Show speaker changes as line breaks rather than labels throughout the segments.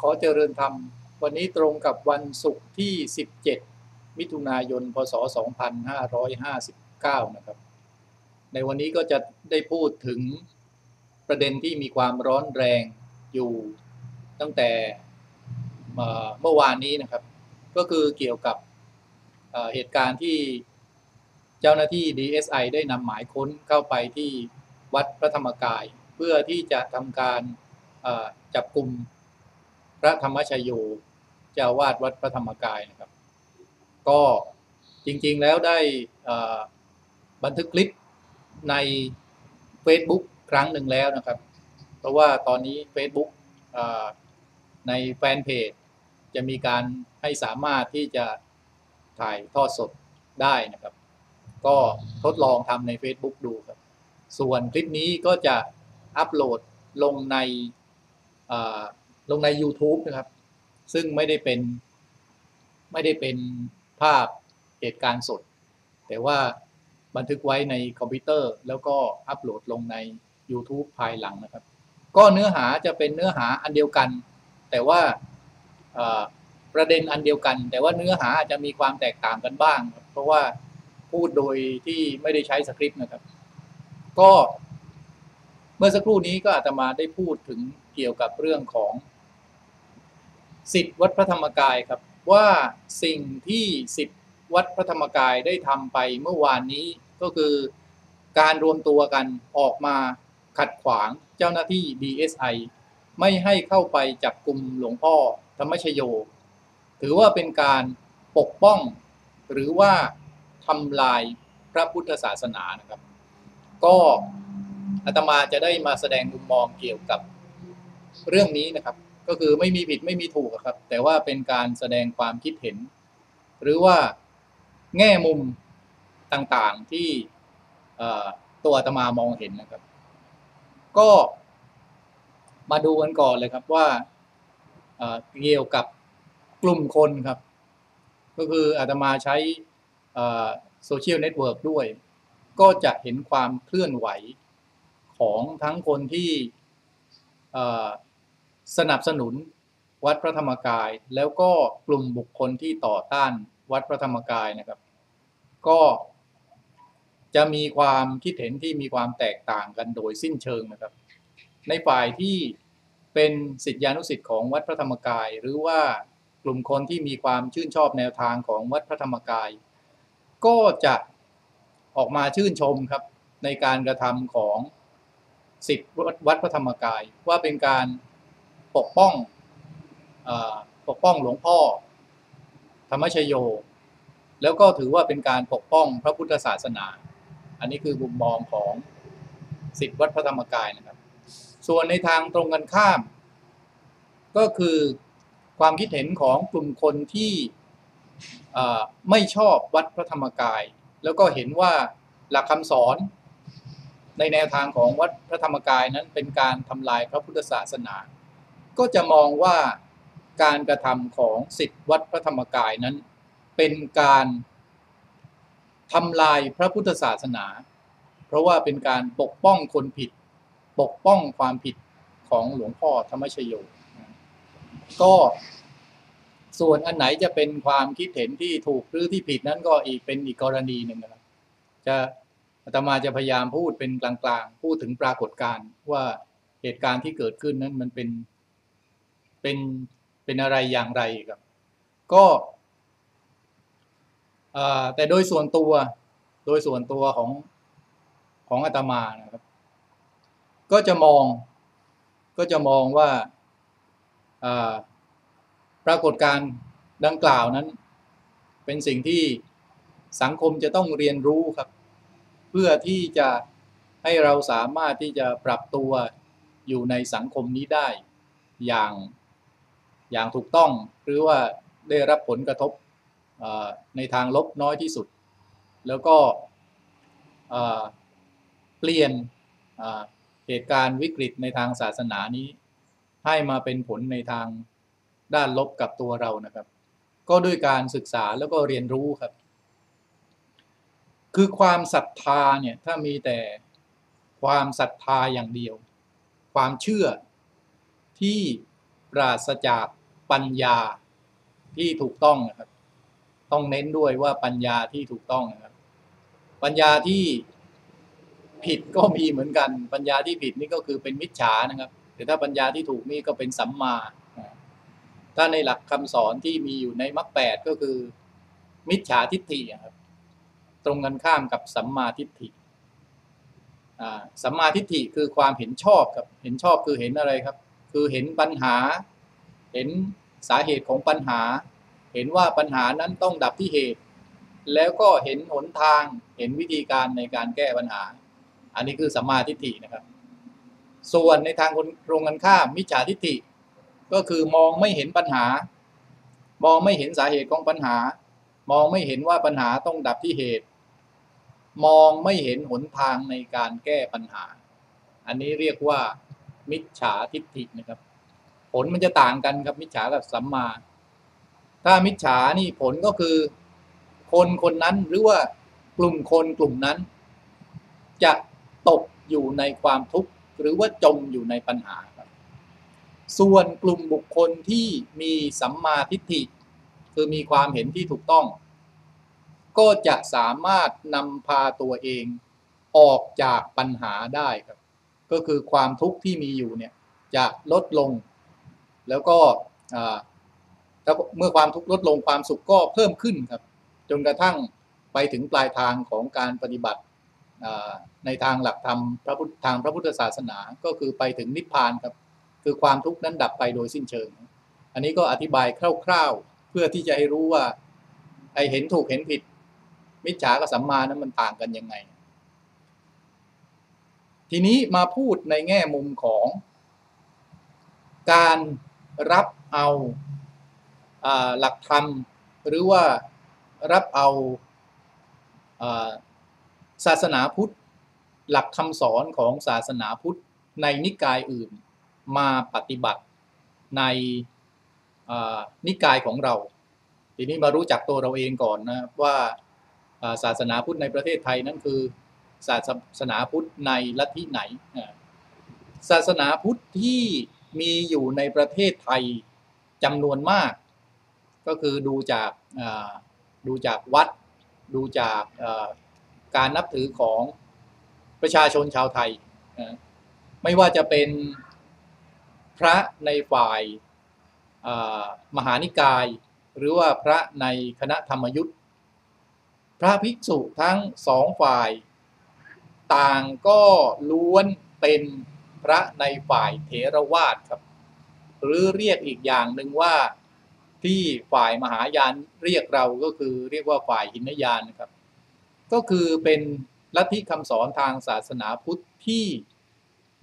ขอเจริญธรรม วันนี้ตรงกับวันศุกร์ที่ 17 มิถุนายน พศ 2559 นะครับ ในวันนี้ก็จะได้พูดถึงประเด็นที่มีความร้อนแรงอยู่ตั้งแต่เมื่อวานนี้นะครับ ก็คือเกี่ยวกับเหตุการณ์ที่เจ้าหน้าที่ DSI ได้นำหมายค้นเข้าไปที่วัดพระธรรมกาย เพื่อที่จะทำการจับกลุ่ม พระธรรมชโยเจ้าวาดวัดพระธรรมกายนะครับ ก็จริงๆแล้วได้บันทึกคลิปใน Facebook ครั้งหนึ่งแล้วนะครับ เพราะว่าตอนนี้ Facebook ในแฟนเพจจะมีการให้สามารถที่จะถ่ายทอดสดได้นะครับ ก็ทดลองทำใน Facebook ดูครับ ส่วนคลิปนี้ก็จะอัปโหลดลงใน ลงใน YouTube นะครับ ซึ่งไม่ได้เป็นไม่ได้เป็นภาพเหตุการณ์สด แต่ว่าบันทึกไว้ในคอมพิวเตอร์ แล้วก็อัปโหลดลงใน YouTube ภายหลังนะครับ ก็เนื้อหาจะเป็นเนื้อหาอันเดียวกัน แต่ว่าประเด็นอันเดียวกัน แต่ว่าเนื้อหาอาจจะมีความแตกต่างกันบ้าง เพราะว่าพูดโดยที่ไม่ได้ใช้สคริปต์นะครับ ก็เมื่อสักครู่นี้ก็อาตมาได้พูดถึงเกี่ยวกับเรื่องของ สิทธิวัดพระธรรมกายครับว่าสิ่งที่สิทธิวัดพระธรรมกายได้ทำไปเมื่อวานนี้ก็คือการรวมตัวกันออกมาขัดขวางเจ้าหน้าที่ DSI ไม่ให้เข้าไปจับกลุ่มหลวงพ่อธรรมชโย ถือว่าเป็นการปกป้อง หรือว่าทำลายพระพุทธศาสนานะครับ ก็อาตมาจะได้มาแสดงมุมมองเกี่ยวกับเรื่องนี้นะครับ ก็คือไม่มีผิดไม่มีถูกครับ แต่ว่าเป็นการแสดงความคิดเห็น หรือว่าแง่มุมต่างๆที่ตัวอาตมามองเห็นนะครับ ก็มาดูกันก่อนเลยครับว่าเกี่ยวกับกลุ่มคนครับ ก็คืออาตมาใช้โซเชียลเน็ตเวิร์กด้วย ก็จะเห็นความเคลื่อนไหวของทั้งคนที่ สนับสนุนวัดพระธรรมกาย แล้วก็กลุ่มบุคคลที่ต่อต้านวัดพระธรรมกายนะครับ ก็จะมีความคิดเห็นที่มีความแตกต่างกันโดยสิ้นเชิงนะครับ ในฝ่ายที่เป็นสิทธิานุสิทธิ์ของวัดพระธรรมกาย หรือว่ากลุ่มคนที่มีความชื่นชอบแนวทางของวัดพระธรรมกาย ก็จะออกมาชื่นชมครับในการกระทำของสิทธิวัดพระธรรมกาย ว่าเป็นการ ปกป้องอปกป้องหลวงพ่อ ธรรมชโย แล้วก็ถือว่าเป็นการปกป้องพระพุทธศาสนา อันนี้คือมุมมองของสิทธิวัดพระธรรมกายนะครับ ส่วนในทางตรงกันข้าม ก็คือความคิดเห็นของกลุ่มคนที่ไม่ชอบวัดพระธรรมกาย แล้วก็เห็นว่าหลักคำสอนในแนวทางของวัดพระธรรมกายนั้นเป็นการทำลายพระพุทธศาสนา ก็จะมองว่าการกระทำของสิทธิวัดพระธรรมกายนั้น เป็นการทำลายพระพุทธศาสนา เพราะว่าเป็นการปกป้องคนผิด ปกป้องความผิดของหลวงพ่อธรรมชโยก็ส่วนอันไหนจะเป็นความคิดเห็นที่ถูกหรือที่ผิดนั้นก็อีกเป็นอีกกรณีหนึ่งนะครับจะอาตมาจะพยายามพูดเป็นกลางๆ พูดถึงปรากฏการณ์ว่าเหตุการณ์ที่เกิดขึ้นนั้นมันเป็น เป็นเป็นอะไรอย่างไรครับ ก็แต่โดยส่วนตัวโดยส่วนตัวของของอาตมานะครับ ก็จะมองก็จะมองว่าปรากฏการณ์ดังกล่าวนั้น เป็นสิ่งที่สังคมจะต้องเรียนรู้ครับ เพื่อที่จะให้เราสามารถที่จะปรับตัวอยู่ในสังคมนี้ได้อย่าง อย่างถูกต้องหรือว่าได้รับผลกระทบในทางลบน้อยที่สุด แล้วก็เปลี่ยนเหตุการณ์วิกฤตในทางศาสนานี้ ให้มาเป็นผลในทางด้านลบกับตัวเรานะครับ ก็ด้วยการศึกษาแล้วก็เรียนรู้ครับ คือความศรัทธาเนี่ยถ้ามีแต่ความศรัทธาอย่างเดียว ความเชื่อที่ ราศจากปัญญาที่ถูกต้องนะครับ ต้องเน้นด้วยว่าปัญญาที่ถูกต้องนะครับ ปัญญาที่ผิดก็มีเหมือนกัน ปัญญาที่ผิดนี่ก็คือเป็นมิจฉานะครับ แต่ถ้าปัญญาที่ถูกนี่ก็เป็นสัมมา ถ้าในหลักคำสอนที่มีอยู่ในมรรคแปดก็คือ มิจฉาทิฏฐิครับ ตรงกันข้ามกับสัมมาทิฏฐิสัมมาทิฏฐิคือความเห็นชอบครับ เห็นชอบคือเห็นอะไรครับ คือเห็นปัญหา เห็นสาเหตุของปัญหา เห็นว่าปัญหานั้นต้องดับที่เหตุ แล้วก็เห็นหนทางเห็นวิธีการในการแก้ปัญหา อันนี้คือสัมมาทิฏฐินะครับ ส่วนในทางคนตรงกันข้ามมิจฉาทิฏฐิ ก็คือมองไม่เห็นปัญหา มองไม่เห็นสาเหตุของปัญหา มองไม่เห็นว่าปัญหาต้องดับที่เหตุ มองไม่เห็นหนทางในการแก้ปัญหา อันนี้เรียกว่า มิจฉาทิฏฐินะครับ ผลมันจะต่างกันครับมิจฉากับสัมมา ถ้ามิจฉานี่ผลก็คือ คนคนนั้นหรือว่ากลุ่มคนกลุ่มนั้น จะตกอยู่ในความทุกข์หรือว่าจมอยู่ในปัญหาครับส่วนกลุ่มบุคคลที่มีสัมมาทิฏฐิ คือมีความเห็นที่ถูกต้อง ก็จะสามารถนำพาตัวเองออกจากปัญหาได้ครับ ก็คือความทุกข์ที่มีอยู่เนี่ยจะลดลง แล้วก็ถ้าเมื่อความทุกข์ลดลงความสุขก็เพิ่มขึ้นครับ จนกระทั่งไปถึงปลายทางของการปฏิบัติในทางหลักธรรมพระพุทธทางพระพุทธศาสนาก็คือไปถึงนิพพานครับ คือความทุกข์นั้นดับไปโดยสิ้นเชิง อันนี้ก็อธิบายคร่าวๆ เพื่อที่จะให้รู้ว่าไอเห็นถูกเห็นผิดมิจฉากับสัมมานั้นมันต่างกันยังไง ทีนี้มาพูดในแง่มุมของ การรับเอาหลักธรรม หรือว่ารับเอาศาสนาพุทธ หลักคำสอนของศาสนาพุทธในนิกายอื่นมาปฏิบัติในนิกายของเรา ทีนี้มารู้จักตัวเราเองก่อนนะว่าศาสนาพุทธในประเทศไทยนั่นคือ ศาสนาพุทธในลัทธิไหน ศาสนาพุทธที่มีอยู่ในประเทศไทยจำนวนมาก ก็คือดูจากดูจากวัด ดูจากการนับถือของประชาชนชาวไทย ไม่ว่าจะเป็นพระในฝ่ายมหานิกาย หรือว่าพระในคณะธรรมยุทธพระภิกษุทั้งสองฝ่าย ต่างก็ล้วนเป็นพระในฝ่ายเถรวาทครับ หรือเรียกอีกอย่างหนึ่งว่าที่ฝ่ายมหายานเรียกเราก็คือเรียกว่าฝ่ายหินยานนะครับ ก็คือเป็นลัทธิคำสอนทางศาสนาพุทธที่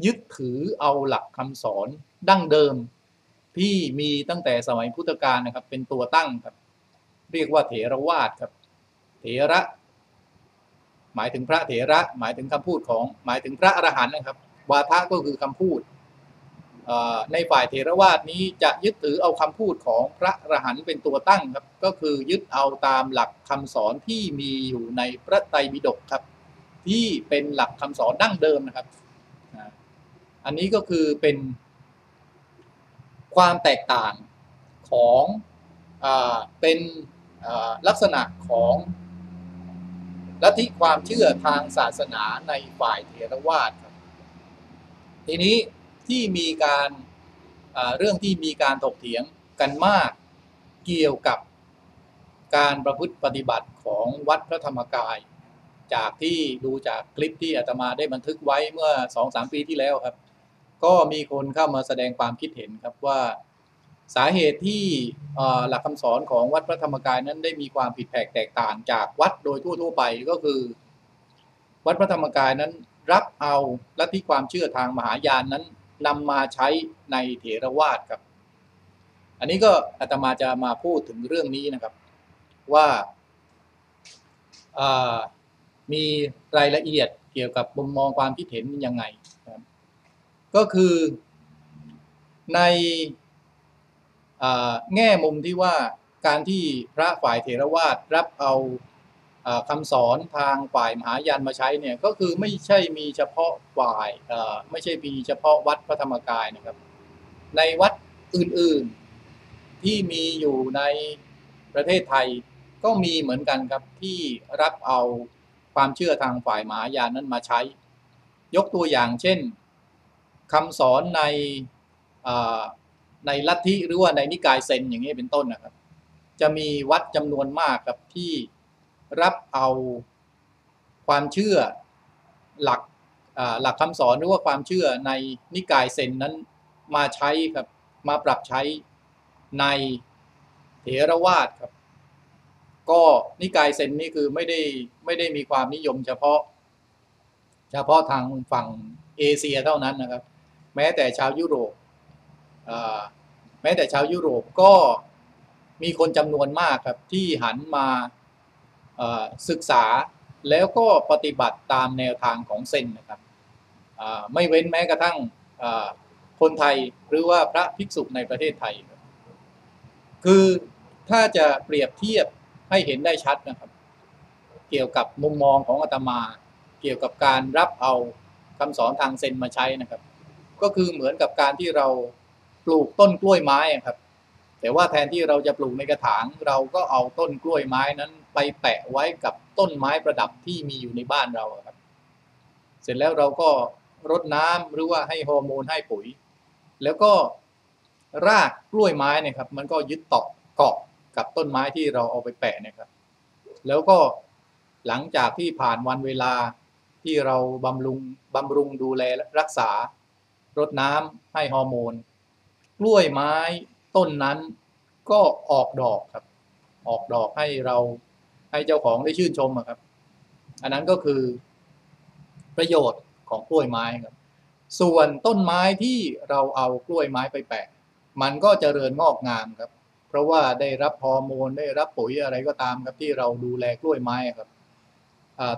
ยึดถือเอาหลักคำสอนดั้งเดิมที่มีตั้งแต่สมัยพุทธกาลนะครับ เป็นตัวตั้งครับ เรียกว่าเถรวาทครับ เถระ หมายถึงพระเถระ หมายถึงคำพูดของหมายถึงพระอรหันต์นะครับ วาทะก็คือคำพูด ในฝ่ายเถรวาทนี้จะยึดถือเอาคำพูดของพระอรหันต์เป็นตัวตั้งครับ ก็คือยึดเอาตามหลักคำสอนที่มีอยู่ในพระไตรปิฎกครับ ที่เป็นหลักคำสอนดั้งเดิมนะครับ อันนี้ก็คือเป็นความแตกต่างของอเป็นลักษณะของ ลัทธิความเชื่อทางศาสนาในฝ่ายเทรวาสครับทีนี้ที่มีการเรื่องที่มีการถกเถียงกันมากเกี่ยวกับการประพฤติปฏิบัติของวัดพระธรรมกาย จากที่ดูจากคลิปที่อาตมาได้บันทึกไว้เมื่อสองสามปีที่แล้วครับ ก็มีคนเข้ามาแสดงความคิดเห็นครับว่า สาเหตุที่หลักคำสอนของวัดพระธรรมกายนั้นได้มีความผิดแผกแตกต่างจากวัดโดยทั่วๆไปก็คือ วัดพระธรรมกายนั้นรับเอาลัทธิความเชื่อทางมหายานนั้นนำมาใช้ในเถรวาทครับ อันนี้ก็อาตมาจะมาพูดถึงเรื่องนี้นะครับว่ามีรายละเอียดเกี่ยวกับมุมมองความคิดเห็นยังไง ก็คือใน แง่มุมที่ว่าการที่พระฝ่ายเถรวาทรับเอาคำสอนทางฝ่ายมหายานมาใช้เนี่ยก็คือไม่ใช่มีเฉพาะฝ่ายไม่ใช่มีเฉพาะวัดพระธรรมกายนะครับ ในวัดอื่นๆที่มีอยู่ในประเทศไทยก็มีเหมือนกันครับที่รับเอาความเชื่อทางฝ่ายมหายานนั้นมาใช้ ยกตัวอย่างเช่นคำสอนใน ในลัทธิหรือว่าในนิกายเซนอย่างนี้เป็นต้นนะครับ จะมีวัดจำนวนมากครับที่รับเอาความเชื่อหลักหลักคำสอนหรือว่าความเชื่อในนิกายเซนนั้นมาใช้ครับมาปรับใช้ในเถรวาทครับ ก็นิกายเซนนี่คือไม่ได้ไม่ได้มีความนิยมเฉพาะ เฉพาะทางฝั่งเอเชียเท่านั้นนะครับ แม้แต่ชาวยุโรป แม้แต่ชาวยุโรปก็มีคนจำนวนมากครับที่หันมาศึกษาแล้วก็ปฏิบัติตามแนวทางของเซนนะครับไม่เว้นแม้กระทั่งคนไทยหรือว่าพระภิกษุในประเทศไทย คือถ้าจะเปรียบเทียบให้เห็นได้ชัดนะครับ เกี่ยวกับมุมมองของอาตมา เกี่ยวกับการรับเอาคำสอนทางเซนมาใช้นะครับ ก็คือเหมือนกับการที่เรา ปลูกต้นกล้วยไม้ครับ แต่ว่าแทนที่เราจะปลูกในกระถาง เราก็เอาต้นกล้วยไม้นั้น ไปแปะไว้กับต้นไม้ประดับที่มีอยู่ในบ้านเราครับ เสร็จแล้วเราก็รดน้ำหรือว่าให้ฮอร์โมนให้ปุ๋ย แล้วก็รากกล้วยไม้เนี่ยครับ มันก็ยึดเกาะเกาะกับต้นไม้ที่เราเอาไปแปะเนี่ยครับ แล้วก็หลังจากที่ผ่านวันเวลาที่เราบำรุงบำรุงดูแลรักษารดน้ำให้ฮอร์โมน กล้วยไม้ต้นนั้นก็ออกดอกครับ ออกดอกให้เราให้เจ้าของได้ชื่นชมครับ อันนั้นก็คือประโยชน์ของกล้วยไม้ครับ ส่วนต้นไม้ที่เราเอากล้วยไม้ไปแปะ มันก็เจริญงอกงามครับ เพราะว่าได้รับฮอร์โมนได้รับปุ๋ยอะไรก็ตามครับที่เราดูแลกล้วยไม้ครับ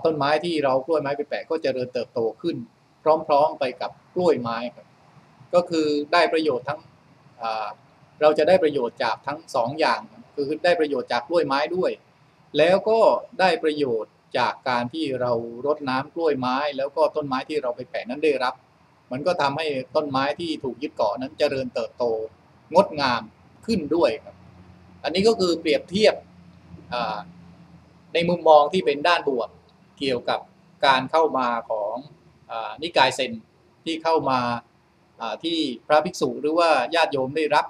ต้นไม้ที่เรากล้วยไม้ไปแปะก็เจริญเติบโตขึ้น พร้อมๆไปกับกล้วยไม้ครับ ก็คือได้ประโยชน์ทั้ง เราจะได้ประโยชน์จากทั้งสองอย่างคือได้ประโยชน์จากกล้วยไม้ด้วย แล้วก็ได้ประโยชน์จากการที่เรารดน้ำกล้วยไม้ แล้วก็ต้นไม้ที่เราไปแปะนั้นได้รับ มันก็ทำให้ต้นไม้ที่ถูกยึดเกาะนั้นเจริญเติบโตงดงามขึ้นด้วยครับ อันนี้ก็คือเปรียบเทียบในมุมมองที่เป็นด้านบวกเกี่ยวกับการเข้ามาของอนิกายเซนที่เข้ามา ที่พระภิกษุหรือว่าญาติโยมได้รับ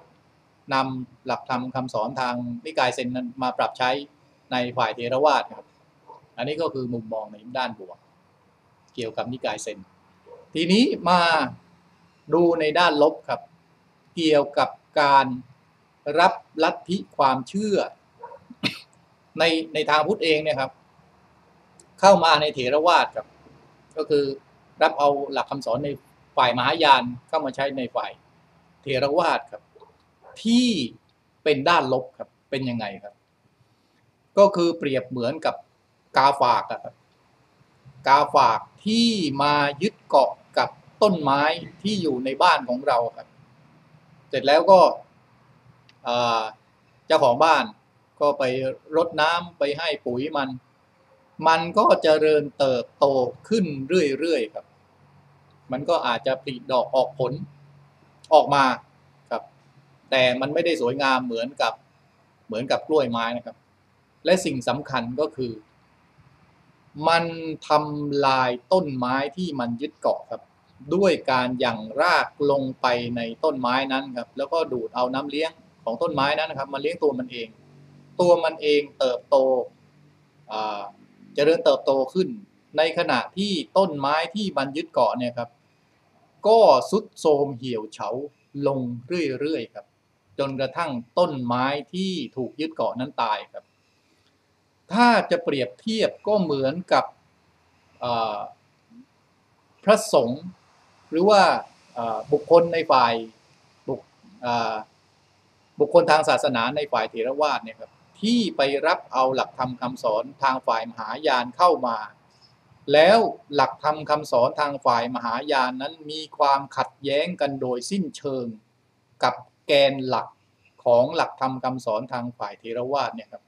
นำหลักธรรมคาสอนทางนิกายเซนนั้นมาปรับใช้ในฝ่ายเทรวาสครับ อันนี้ก็คือมุมมองในด้านบวก เกี่ยวกับนิกายเซน ทีนี้มาดูในด้านลบครับ เกี่ยวกับการรับลัทธิความเชื่อ ในในทางพุทธเองเนี่ยครับ เข้ามาในเถรวาทครับ ก็คือรับเอาหลักคำสอนใน ฝ่ายมหายานเข้ามาใช้ในฝ่ายเถรวาทครับ ที่เป็นด้านลบครับเป็นยังไงครับ ก็คือเปรียบเหมือนกับกาฝากครับกาฝากที่มายึดเกาะกับต้นไม้ที่อยู่ในบ้านของเราครับ เสร็จแล้วก็เจ้าของบ้านก็ไปรดน้ำไปให้ปุ๋ยมัน มันก็จเจริญเติบโตขึ้นเรื่อยๆครับ มันก็อาจจะผลิดอกออกผลออกมาครับ แต่มันไม่ได้สวยงามเหมือนกับเหมือนกับกล้วยไม้นะครับ และสิ่งสำคัญก็คือ มันทำลายต้นไม้ที่มันยึดเกาะครับ ด้วยการหยั่งรากลงไปในต้นไม้นั้นครับ แล้วก็ดูดเอาน้ำเลี้ยงของต้นไม้นั้นนะครับมาเลี้ยงตัวมันเอง ตัวมันเองเติบโตจเจริญเติบโตขึ้น ในขณะที่ต้นไม้ที่มันยึดเกาะเนี่ยครับ ก็สุดโทมเหี่ยวเฉาลงเรื่อยๆครับ จนกระทั่งต้นไม้ที่ถูกยึดเกาะนั้นตายครับ ถ้าจะเปรียบเทียบก็เหมือนกับพระสงฆ์หรือว่าบุคคลในฝ่ายบุคบุคคลทางศาสนาในฝ่ายเถรวาทเนี่ยครับที่ไปรับเอาหลักธรรมคาสอนทางฝ่ายมหายานเข้ามา แล้วหลักธรรมคาสอนทางฝ่ายมหายานนั้นมีความขัดแย้งกันโดยสิ้นเชิงกับแกนหลักของหลักธรรมคาสอนทางฝ่ายเทรวาสเนี่ยครับ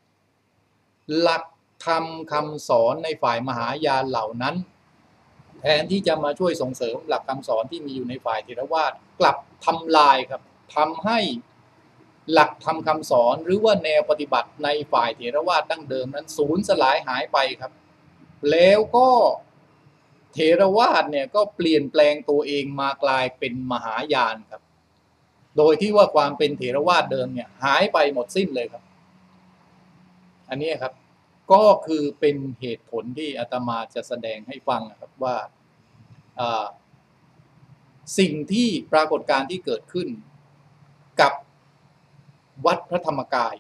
หลักธรรมคำสอนในฝ่ายมหายานเหล่านั้น แทนที่จะมาช่วยส่งเสริมหลักคำสอนที่มีอยู่ในฝ่ายเทรวาสกลับทำลายครับทำให้หลักธรรมคำสอนหรือว่าแนวปฏิบัติในฝ่ายเถรวาทดั้งเดิมนั้นสูญสลายหายไปครับ แล้วก็เถรวาทเนี่ยก็เปลี่ยนแปลงตัวเองมากลายเป็นมหายานครับ โดยที่ว่าความเป็นเถรวาทเดิมเนี่ยหายไปหมดสิ้นเลยครับ อันนี้ครับก็คือเป็นเหตุผลที่อาตมาจะแสดงให้ฟังนะครับว่าสิ่งที่ปรากฏการณ์ที่เกิดขึ้นกับวัดพระธรรมกาย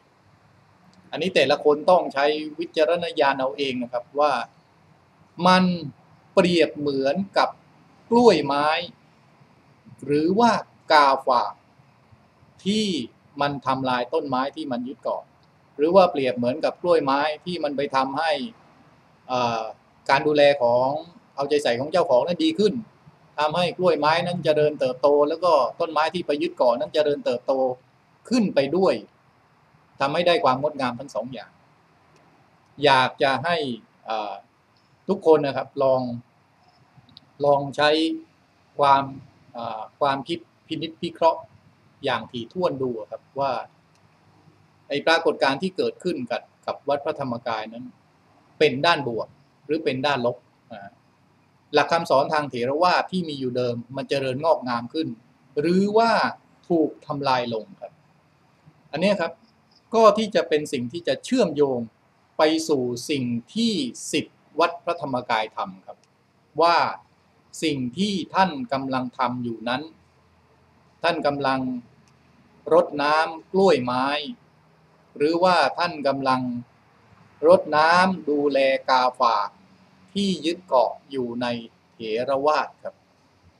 อันนี้แต่ละคนต้องใช้วิจารณญาณเอาเองนะครับว่า มันเปรียบเหมือนกับกล้วยไม้ หรือว่ากาฝากที่มันทำลายต้นไม้ที่มันยึดเกาะหรือว่าเปรียบเหมือนกับกล้วยไม้ที่มันไปทำให้การดูแลของเอาใจใส่ของเจ้าของนั้นดีขึ้นทำให้กล้วยไม้นั้นจเจริญเติบโต แล้วก็ต้นไม้ที่ไปยึดเกาะนั้นจเจริญเติบโตขึ้นไปด้วยทำให้ได้ความงดงามทั้งสองอย่าง อยากจะให้ ทุกคนนะครับลองลองใช้ความความคิดพินิจพิเคราะห์อย่างถี่ถ้วนดูครับว่าไอ้ปรากฏการณ์ที่เกิดขึ้นกับกับวัดพระธรรมกายนั้น เป็นด้านบวกหรือเป็นด้านลบหลักคำสอนทางเถรวาทที่มีอยู่เดิม มันเจริญงอกงามขึ้น หรือว่าถูกทำลายลงครับ อันนี้ครับก็ที่จะเป็นสิ่งที่จะเชื่อมโยงไปสู่สิ่งที่สิทธิ วัดพระธรรมกายทำครับ ว่าสิ่งที่ท่านกำลังทำอยู่นั้น ท่านกำลังรดน้ำกล้วยไม้ หรือว่าท่านกำลังรดน้ำดูแลกาฝากที่ยึดเกาะอยู่ในเถรวาทครับ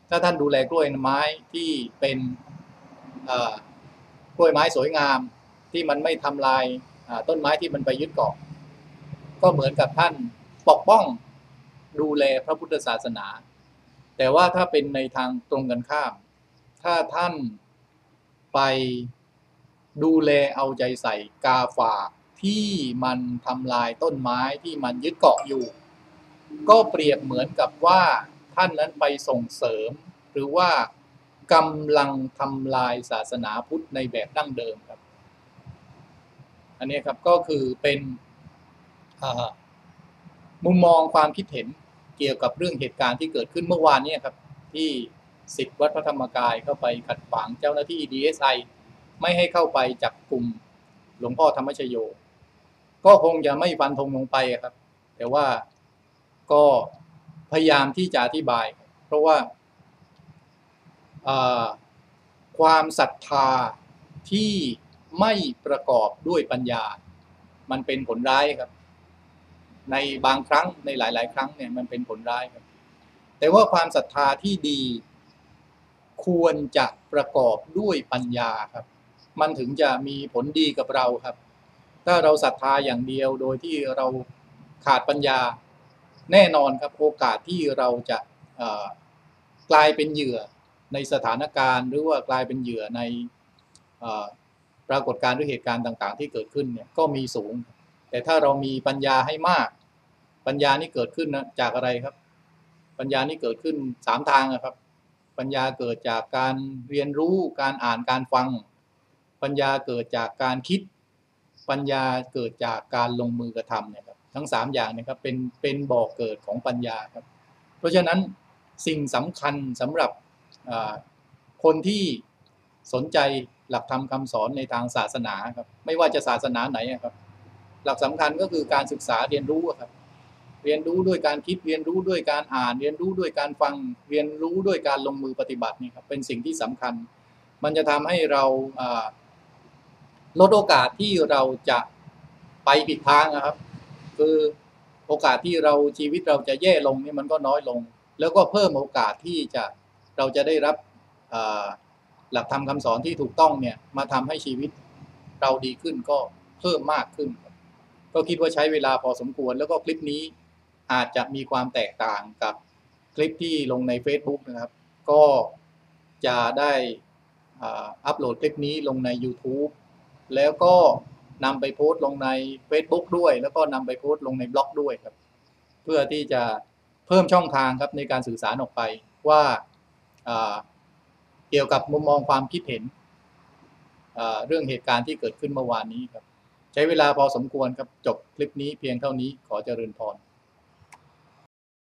ถ้าท่านดูแลกล้วยไม้ที่เป็นกล้วยไม้สวยงามที่มันไม่ทำลายต้นไม้ที่มันไปยึดเกาะ ก็เหมือนกับท่าน ปกป้องดูแลพระพุทธศาสนา แต่ว่าถ้าเป็นในทางตรงกันข้าม ถ้าท่านไปดูแลเอาใจใส่กาฝากที่มันทำลายต้นไม้ที่มันยึดเกาะอยู่ ก็เปรียบเหมือนกับว่าท่านนั้นไปส่งเสริม หรือว่ากำลังทำลายศาสนาพุทธในแบบดั้งเดิมครับ อันนี้ครับก็คือเป็น มุมมองความคิดเห็นเกี่ยวกับเรื่องเหตุการณ์ที่เกิดขึ้นเมื่อวานนี้ครับ ที่สิทธิวัดพระธรรมกายเข้าไปขัดขวางเจ้าหน้าที่ DSI ไม่ให้เข้าไปจับกลุ่มหลวงพ่อธรรมชโย ก็คงจะไม่ฟันธงลงไปครับ แต่ว่าก็พยายามที่จะอธิบาย เพราะว่าความศรัทธาที่ไม่ประกอบด้วยปัญญา มันเป็นผลร้ายครับ ในบางครั้งในหลาย ๆ ครั้งเนี่ยมันเป็นผลร้ายครับ แต่ว่าความศรัทธาที่ดี ควรจะประกอบด้วยปัญญาครับ มันถึงจะมีผลดีกับเราครับ ถ้าเราศรัทธาอย่างเดียวโดยที่เราขาดปัญญาแน่นอนครับโอกาสที่เราจะกลายเป็นเหยื่อในสถานการณ์ หรือว่ากลายเป็นเหยื่อในปรากฏการณ์หรือเหตุการณ์ต่าง ๆ ที่เกิดขึ้นเนี่ยก็มีสูง แต่ถ้าเรามีปัญญาให้มาก ปัญญานี่เกิดขึ้นนะจากอะไรครับ ปัญญานี่เกิดขึ้นสามทางนะครับ ปัญญาเกิดจากการเรียนรู้การอ่านการฟัง ปัญญาเกิดจากการคิด ปัญญาเกิดจากการลงมือกระทำเนี่ยครับทั้งสามอย่างนะครับเป็นเป็นบ่อกเกิดของปัญญาครับ เพราะฉะนั้นสิ่งสำคัญสำหรับคนที่สนใจหลักธรรมคาสอนในทางศาสนาครับ ไม่ว่าจะศาสนาไหนครับ หลักสำคัญก็คือการศึกษาเรียนรู้ครับ เรียนรู้ด้วยการคิดเรียนรู้ด้วยการอ่าน เรียนรู้ด้วยการฟังเรียนรู้ด้วยการลงมือปฏิบัตินี่ครับเป็นสิ่งที่สำคัญ มันจะทำให้เราลดโอกาสที่เราจะไปผิดทางนะครับ คือโอกาสที่เราชีวิตเราจะแย่ลงนี่มันก็น้อยลง แล้วก็เพิ่มโอกาสที่จะเราจะได้รับหลักธรรมคาสอนที่ถูกต้องเนี่ยมาทำให้ชีวิตเราดีขึ้นก็เพิ่มมากขึ้น ก็คิดว่าใช้เวลาพอสมควรแล้วก็คลิปนี้ อาจจะมีความแตกต่างกับคลิปที่ลงใน Facebook นะครับ ก็จะได้อัปโหลดคลิปนี้ลงใน YouTube แล้วก็นำไปโพสต์ลงใน Facebook ด้วย แล้วก็นำไปโพสต์ลงในบล็อกด้วยครับ เพื่อที่จะเพิ่มช่องทางครับในการสื่อสารออกไปว่าเกี่ยวกับมุมมองความคิดเห็นเอ่อเรื่องเหตุการณ์ที่เกิดขึ้นเมื่อวานนี้ครับ ใช้เวลาพอสมควรครับจบคลิปนี้เพียงเท่านี้ขอเจริญพร